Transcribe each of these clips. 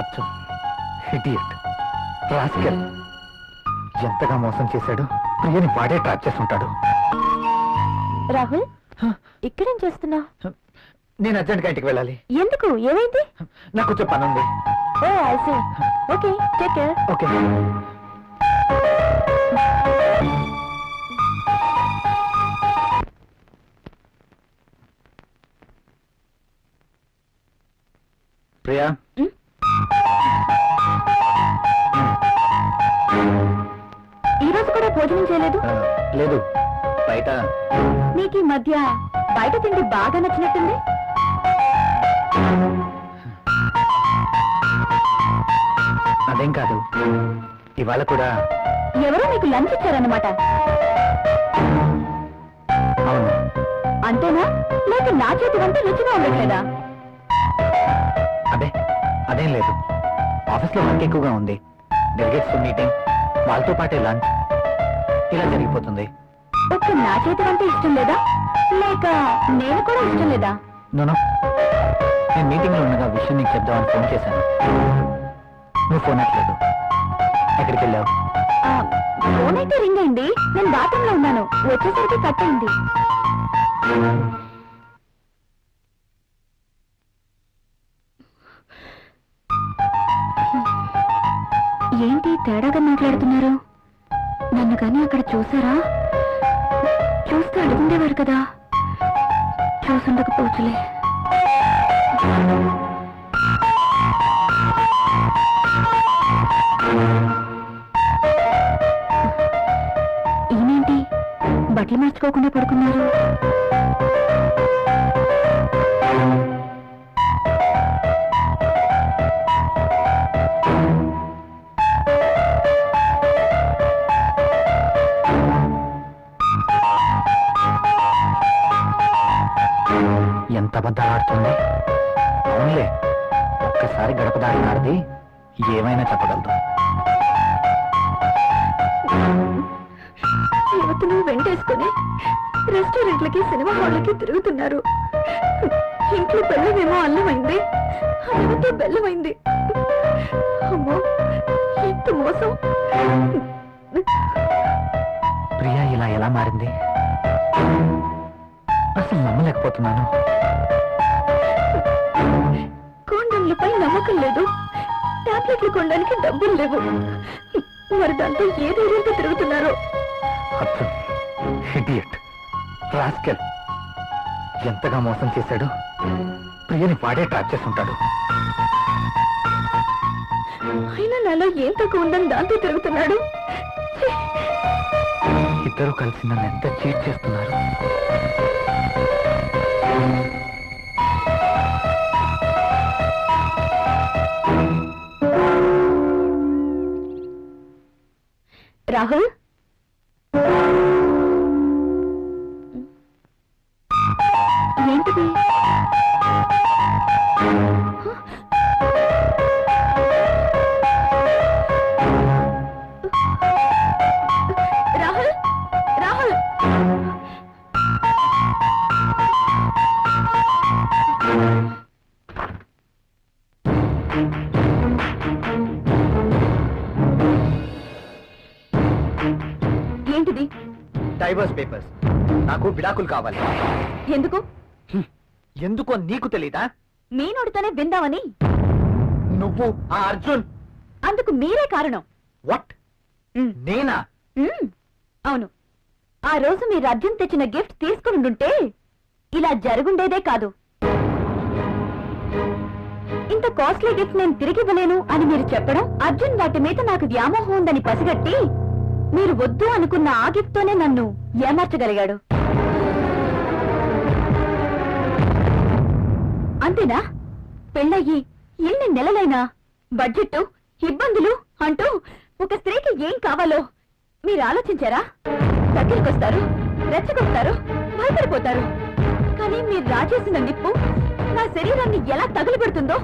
అచ్చం. రాస్కెల్ ఎంతగా మోసం చేశాడు? ప్రియని వాడే ట్రాప్ చేసుంటాడు రాహుల్ ఇక్కడేం చేస్తున్నావు? నేను అర్జెంట్గా ఇంటికి వెళ్ళాలి. ఎందుకు? ఏమైంది? నాకు కొంచెం పని ఉంది ఓ I see okay take care okay. Priya భోజనం చేయలేదు? లేదు. బయట. నీకు ఈ మధ్య బయట తిండి బాగా నచ్చినట్టుంది? అదేం కాదు. ఇవాళ కూడా. ఎవరో నీకు లంచ్ ఇచ్చారన్నమాట. అవును. అంతేనా? లేక నా చేతి వంట రుచిగా ఉండట్లేదా? అదే అదేం లేదు. ఆఫీస్లో వర్క్ ఎక్కువగా ఉంది. డెలిగేట్స్ మీటింగ్ వాళ్ళతో పాటే లంచ్. ఇలా జరిగిపోతుంది. ఒక్క నా చేతి వంట ఇష్టం లేదా? లేక నేను కూడా ఇష్టం లేదా? నోనో నేను మీటింగ్లో ఉండగా విషయం నీకు చెప్దామని ఫోన్ చేశాను. నువ్వు ఫోన్ అట్లేదు ఎక్కడికి వెళ్ళావు? ఫోన్ అయితే రింగ్ అయింది. నేను బాత్రూమ్లో ఉన్నాను. వచ్చేసరికి కట్ అయింది. ఏంటి తేడాగా మాట్లాడుతున్నారు? నన్ను కానీ అక్కడ చూసారా? చూస్తే అడుగుండేవారు కదా. చూసుండకపోవచ్చులే. ఈయనేంటి బట్టలు మార్చుకోకుండా పడుకున్నారు. ఒక్కసారి గడప దారిన ఆడిది ఏమైనా చెప్పగలదు యువతులు వెంటేసుకుని రెస్టారెంట్లకి సినిమా హాళ్ళకి తిరుగుతున్నారు. ఇంట్లో బెల్లమేమో అల్లమైంది. అల్లమైతే బెల్లమైంది. అమ్మో ఎంత మోసం. ప్రియా ఇలా ఎలా మారింది? అసలు నమ్మలేకపోతున్నాను. కోండంలపై నమ్మకం లేదు. టాబ్లెట్లు కొనడానికి డబ్బులు లేవు. మరి దాంతో ఏ ధైర్యంతో తిరుగుతున్నారో? రాస్కెల్ ఎంతగా మోసం చేశాడు? ప్రియని వాడే ట్రాప్ చేసుంటాడు అయినా నాలో ఏం తక్కువ ఉందని దాంతో తిరుగుతున్నాడు! ఇద్దరు కలిసి నన్ను ఎంత చీట్ చేస్తున్నారు? ఏంటిది రాహుల్ రాహుల్. ఏంటిది? Divorce papers. నాకు విడాకులు కావాలి. ఎందుకు? ఎందుకో నీకు తెలీదా? నేనోడితోనే విందామని. నువ్వు ఆ అర్జున్. అందుకు మీరే కారణం. వాట్ ఉమ్, నేనా? ఉమ్, అవును. ఆ రోజు మీరు అర్జున్ తెచ్చిన గిఫ్ట్ తీసుకుని ఉంటే ఇలా జరుగుండేదే కాదు. ఇంత కాస్ట్లీ గిఫ్ట్ నేను తిరిగి ఇవ్వలేను అని మీరు చెప్పడం అర్జున్ వాటి మీద నాకు వ్యామోహం ఉందని పసిగట్టి మీరు వద్దు అనుకున్న ఆ గిఫ్ట్ తోనే నన్ను ఏమార్చగలిగాడు? అంతేనా? పెళ్ళయ్యి ఎన్ని నెలలైనా బడ్జెట్ ఇబ్బందులు అంటూ ఒక స్త్రీకి ఏం కావాలో మీరు ఆలోచించారా? దగ్గరికొస్తారు రెచ్చగొస్తారు భయపడిపోతారు. కానీ మీరు రాచేసిన నిప్పు నా శరీరాన్ని ఎలా తగులుపెడుతుందో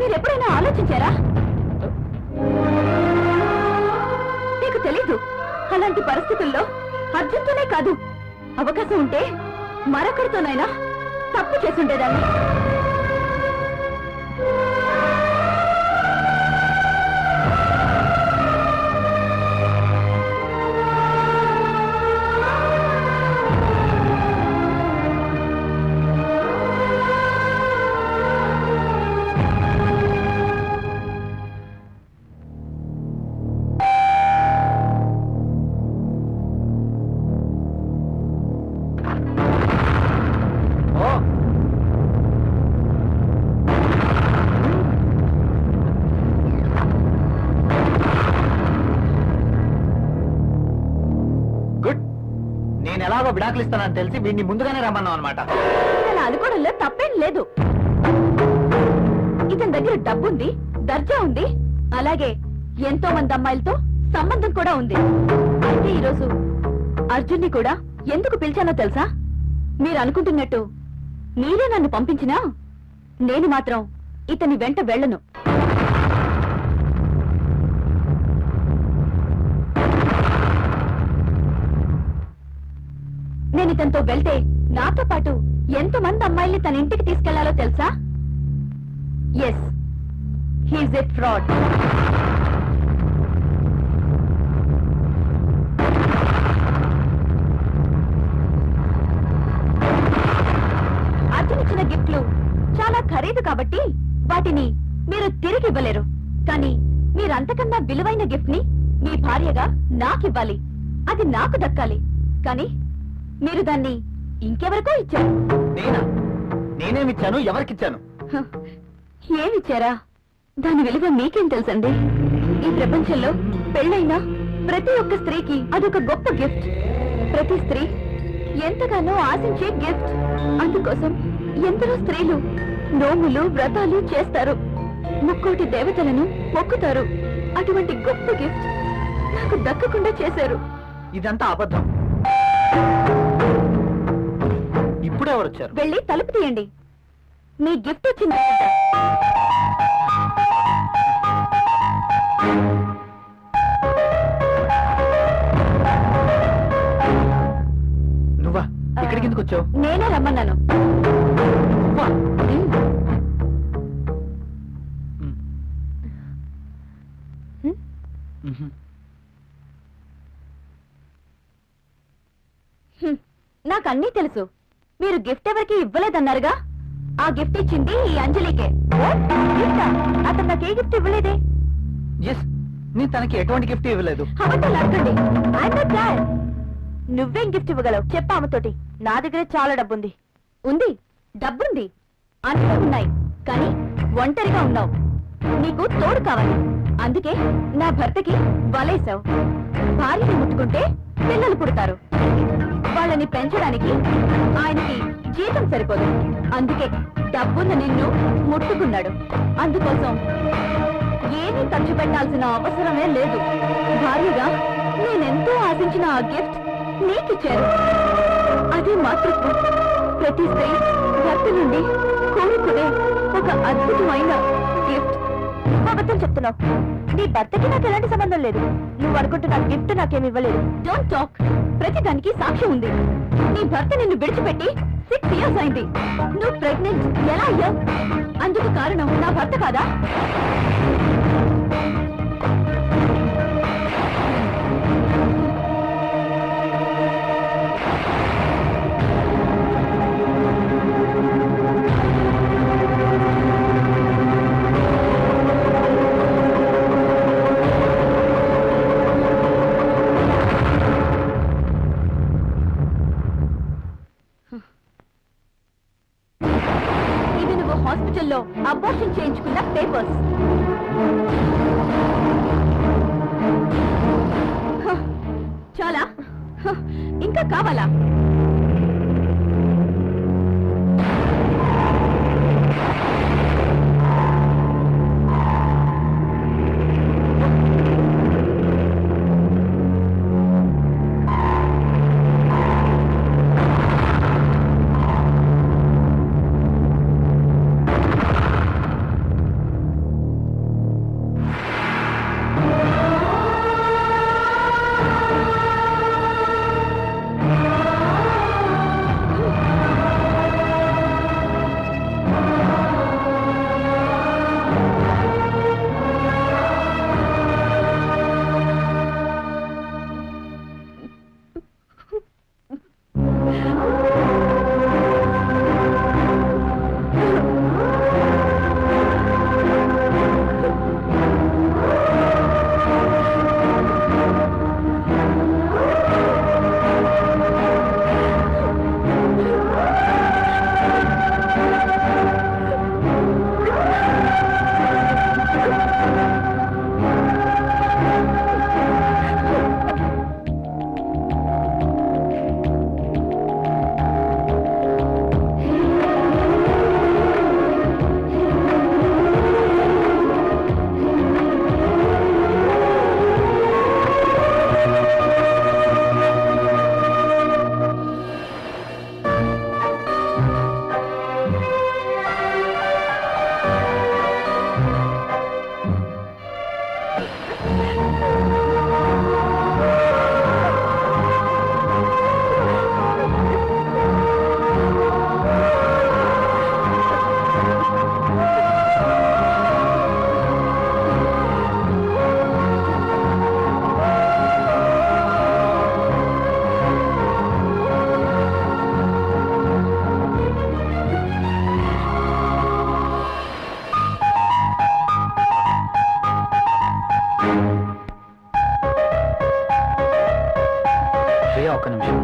మీరెప్పుడైనా ఆలోచించారా? మీకు తెలీదు. అలాంటి పరిస్థితుల్లో అర్జున్తోనే కాదు. అవకాశం ఉంటే మరొకరితోనైనా తప్పు చేసుండేదాన్ని నేను ఎలాగో విడాకులు ఇస్తానని తెలిసి వీడిని ముందుగానే రమ్మన్నాం అనమాట అలా అనుకోవడంలో తప్పేం లేదు. ఇతని దగ్గర డబ్బుంది దర్జా ఉంది అలాగే ఎంతో మంది అమ్మాయిలతో సంబంధం కూడా ఉంది. అయితే ఈరోజు అర్జున్ని కూడా ఎందుకు పిలిచానో తెలుసా? మీరు అనుకుంటున్నట్టు మీరే నన్ను పంపించినా నేను మాత్రం ఇతని వెంట వెళ్ళను. ఇతనితో వెళ్తే నాతో పాటు ఎంతమంది అమ్మాయిల్ని తన ఇంటికి తీసుకెళ్ళాలో తెలుసా? ఎస్ హీజ్ ఎ ఫ్రాడ్ అతనిచ్చిన గిఫ్ట్లు చాలా ఖరీదు కాబట్టి వాటిని మీరు తిరిగి ఇవ్వలేరు. కానీ మీరంతకన్నా విలువైన గిఫ్ట్ని మీ భార్యగా నాకివ్వాలి. అది నాకు దక్కాలి. కానీ మీరు దాన్ని ఇంకెవరికో ఇచ్చారు. నేనా? నేనేమిచ్చాను? ఎవరికిచ్చాను? ఏమిచ్చారా? దాని విలువ మీకేం తెలుసండి? ఈ ప్రపంచంలో పెళ్ళైన ప్రతి ఒక్క స్త్రీకి అదొక గొప్ప గిఫ్ట్. ప్రతి స్త్రీ ఎంతగానో ఆశించే గిఫ్ట్. అందుకోసం ఎందరో స్త్రీలు నోములు వ్రతాలు చేస్తారు. ముక్కోటి దేవతలను మొక్కుతారు. అటువంటి గొప్ప గిఫ్ట్ నాకు దక్కకుండా చేశారు. ఇదంతా అబద్ధం. ఇప్పుడు ఎవరు వచ్చారు వెళ్ళి తలుపు తీయండి. మీ గిఫ్ట్ వచ్చింది. నువ్వా? ఇక్కడికి ఎందుకు వచ్చావు? నేనే రమ్మన్నాను. నువ్వా ఉమ్. ఉమ్. హ్మ్? మ్హూ. హ్మ్. నాకన్నీ తెలుసు. మీరు గిఫ్ట్ ఎవరికి ఇవ్వలేదన్నారుగా? ఆ గిఫ్ట్ ఇచ్చింది ఈ అంజలికే? అతను నాకు ఏ గిఫ్ట్ ఇవ్వలేదే? ఎస్ నీ తనకి ఎటువంటి గిఫ్ట్ ఇవ్వలేదు. అబద్ధాలు అడగండి. నువ్వేం గిఫ్ట్ ఇవ్వగలవు? చెప్పు ఆమెతోటి. నా దగ్గర చాలా డబ్బుంది. ఉంది. డబ్బుంది. అన్నీ ఉన్నాయి. కానీ ఒంటరిగా ఉన్నావు. నీకు తోడు కావాలి. అందుకే నా భర్తకి వలేసావు. భార్యని ముట్టుకుంటే పిల్లలు పుడతారు. వాళ్ళని పెంచడానికి ఆయనకి జీతం సరిపోదు. అందుకే డబ్బున్న నిన్ను ముట్టుకున్నాడు. అందుకోసం ఏమీ ఖర్చు పెట్టాల్సిన అవసరమే లేదు. భార్యగా నేనెంతో ఆశించిన ఆ గిఫ్ట్ నీకిచ్చారు అది మాతృత్వం. ప్రతి స్త్రీ భర్త నుండి కోరుకునే ఒక అద్భుతమైన గిఫ్ట్ అబద్ధం చెప్తున్నావు. నీ భర్తకి నాకు ఎలాంటి సంబంధం లేదు. నువ్వు అనుకుంటున్న గిఫ్ట్ నాకేమి ఇవ్వలేదు. డోంట్ టాక్ ప్రతి దానికి సాక్ష్యం ఉంది. నీ భర్త నిన్ను విడిచిపెట్టి సిక్స్ ఇయర్స్ అయింది. నువ్వు ప్రెగ్నెంట్ ఎలా అయ్యావు? అందుకు కారణం నా భర్త కాదా? చేయించుకున్న చాలా. హ, ఇంకా కావాలా? ప్రియ ఒక్క నిమిషం.